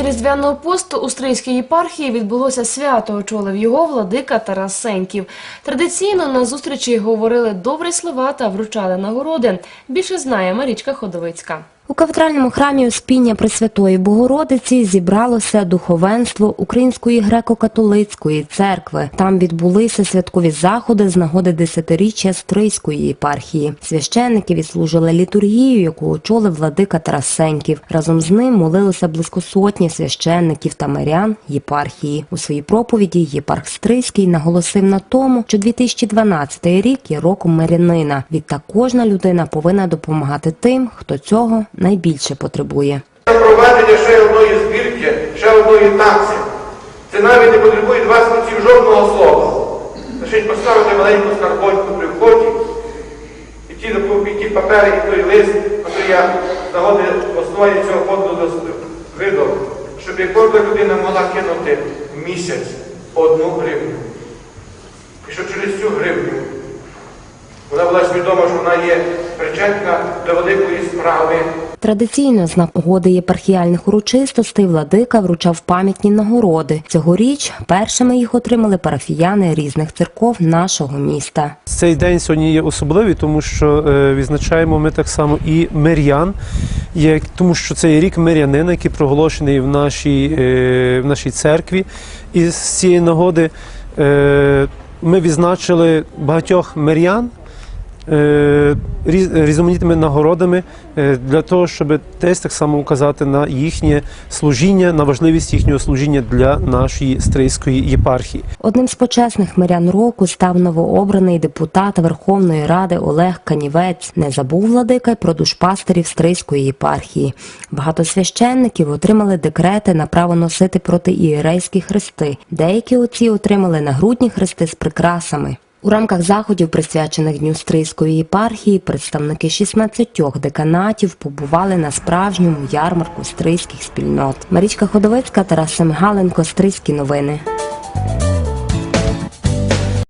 Напередодні Різдвяного посту у Стрийській єпархії відбулося свято. Очолив його владика Тарас Сеньків. Традиційно на зустрічі говорили добрі слова та вручали нагороди. Більше знає Марічка Ходовицька. У кафедральному храмі Успіння Пресвятої Богородиці зібралося духовенство Української греко-католицької церкви. Там відбулися святкові заходи з нагоди десятиріччя Стрийської єпархії. Священники відслужили літургію, яку очолив владика Тарасеньків. Разом з ним молилися близько сотні священників та мирян єпархії. У своїй проповіді єпарх Стрийський наголосив на тому, що 2012 рік є роком мирянина. Відтак кожна людина повинна допомагати тим, хто цього найбільше потребує. Проведення ще одної збірки, ще одної такси. Це навіть не потребує від вас жодного слова. Лише поставити маленьку скарбоньку при вході, і ті, ті папери, і той лист, який я загодив в основі цього фонду видав, щоб кожна людина могла кинути місяць одну гривню. І що через цю гривню свідома, що вона є причетна до великої справи. Традиційно з нагоди єпархіальних урочистостей владика вручав пам'ятні нагороди. Цьогоріч першими їх отримали парафіяни різних церков нашого міста. Цей день сьогодні є особливий, тому що е, відзначаємо ми так само і мирян, як, тому що це є рік мирянина, який проголошений в нашій, е, в нашій церкві. І з цієї нагоди е, ми відзначили багатьох мирян. Е, Різноманітними нагородами е, для того, щоб десь так само указати на їхнє служіння, на важливість їхнього служіння для нашої стрийської єпархії. Одним з почесних мирян року став новообраний депутат Верховної Ради Олег Канівець. Не забув владика й про душпастерів Стрийської єпархії. Багато священників отримали декрети на право носити протиієрейські хрести. Деякі отці отримали нагрудні хрести з прикрасами. У рамках заходів, присвячених Дню Стрийської єпархії, представники 16 деканатів побували на справжньому ярмарку стрийських спільнот. Марічка Ходовицька, Тарас Семигаленко, Стрийські новини.